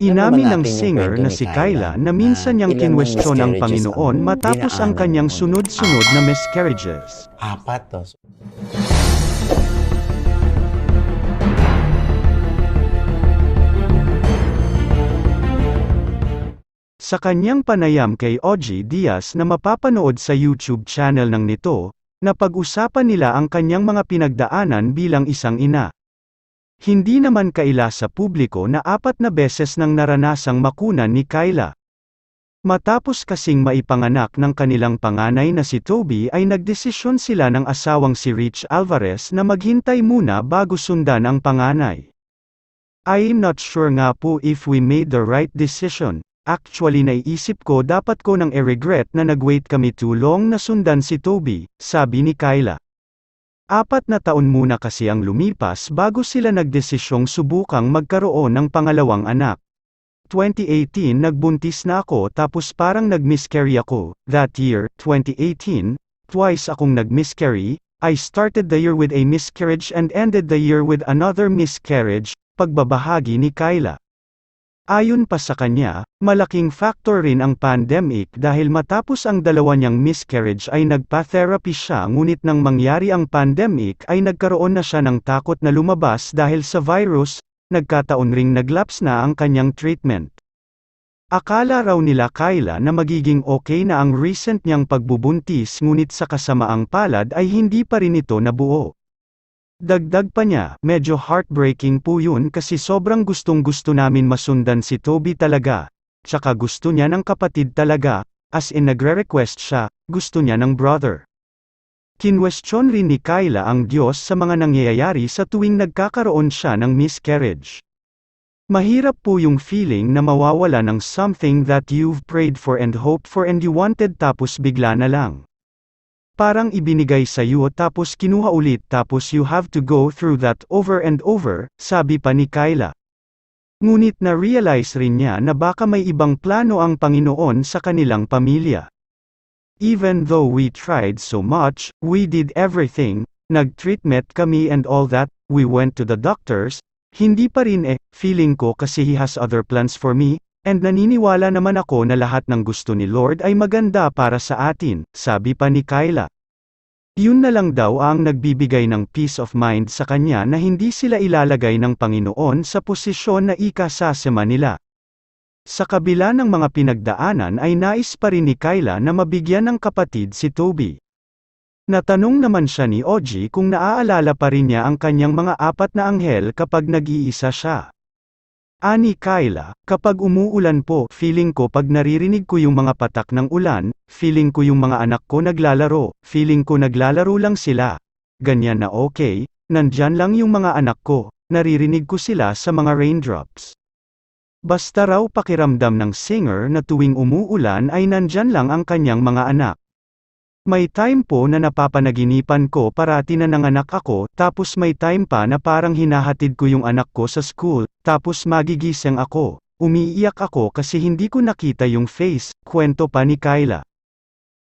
Inamin ng singer na si Kyla na minsan niyang kinwestiyon miscarriages Panginoon ang matapos ang kanyang sunod-sunod na miscarriages. Apat to. Sa kanyang panayam kay Ogie Diaz na mapapanood sa YouTube channel ng nito, na pag-usapan nila ang kanyang mga pinagdaanan bilang isang ina. Hindi naman kaila sa publiko na apat na beses nang naranasang makunan ni Kyla. Matapos kasing maipanganak ng kanilang panganay na si Toby ay nagdesisyon sila ng asawang si Rich Alvarez na maghintay muna bago sundan ang panganay. I'm not sure nga po if we made the right decision. Actually naiisip ko dapat ko nang i-regret na nag-wait kami too long na sundan si Toby, sabi ni Kyla. Apat na taon muna kasi ang lumipas bago sila nagdesisyong subukang magkaroon ng pangalawang anak. 2018 nagbuntis na ako tapos parang nag-miscarry ako. That year, 2018, twice akong nag-miscarry. I started the year with a miscarriage and ended the year with another miscarriage, pagbabahagi ni Kyla. Ayon pa sa kanya, malaking factor rin ang pandemic dahil matapos ang dalawa niyang miscarriage ay nagpa-therapy siya ngunit nang mangyari ang pandemic ay nagkaroon na siya ng takot na lumabas dahil sa virus, nagkataon ring naglaps na ang kanyang treatment. Akala raw nila Kyla na magiging okay na ang recent niyang pagbubuntis ngunit sa kasamaang palad ay hindi pa rin ito nabuo. Dagdag pa niya, medyo heartbreaking po yun kasi sobrang gustong gusto namin masundan si Toby talaga. Tsaka gusto niya ng kapatid talaga, as in nagre-request siya, gusto niya ng brother. Kinwestiyon rin ni Kyla ang Diyos sa mga nangyayari sa tuwing nagkakaroon siya ng miscarriage. Mahirap po yung feeling na mawawala ng something that you've prayed for and hoped for and you wanted tapos bigla na lang. Parang ibinigay sa iyo tapos kinuha ulit tapos you have to go through that over and over, sabi pa ni Kyla. Ngunit na-realize rin niya na baka may ibang plano ang Panginoon sa kanilang pamilya. Even though we tried so much, we did everything, nag-treatment kami and all that, we went to the doctors, hindi pa rin eh, feeling ko kasi he has other plans for me, and naniniwala naman ako na lahat ng gusto ni Lord ay maganda para sa atin, sabi pa ni Kyla. Yun na lang daw ang nagbibigay ng peace of mind sa kanya na hindi sila ilalagay ng Panginoon sa posisyon na ikasasama nila. Sa kabila ng mga pinagdaanan ay nais pa rin ni Kyla na mabigyan ng kapatid si Toby. Natanong naman siya ni Oji kung naaalala pa rin niya ang kanyang mga apat na anghel kapag nag-iisa siya. Ani Kyla, kapag umuulan po, feeling ko pag naririnig ko yung mga patak ng ulan, feeling ko yung mga anak ko naglalaro, feeling ko naglalaro lang sila. Ganyan na okay, nandyan lang yung mga anak ko, naririnig ko sila sa mga raindrops. Basta raw pakiramdam ng singer na tuwing umuulan ay nandyan lang ang kanyang mga anak. May time po na napapanaginipan ko parati na nanganak ako, tapos may time pa na parang hinahatid ko yung anak ko sa school, tapos magigising ako. Umiiyak ako kasi hindi ko nakita yung face, kwento pa ni Kyla.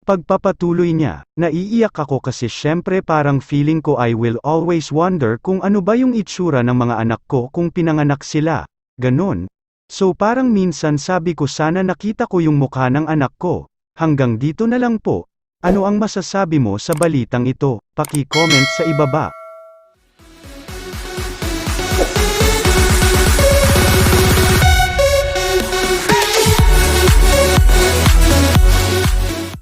Pagpapatuloy niya, naiiyak ako kasi syempre parang feeling ko I will always wonder kung ano ba yung itsura ng mga anak ko kung pinanganak sila. Ganon. So parang minsan sabi ko sana nakita ko yung mukha ng anak ko. Hanggang dito na lang po. Ano ang masasabi mo sa balitang ito? Paki-comment sa ibaba.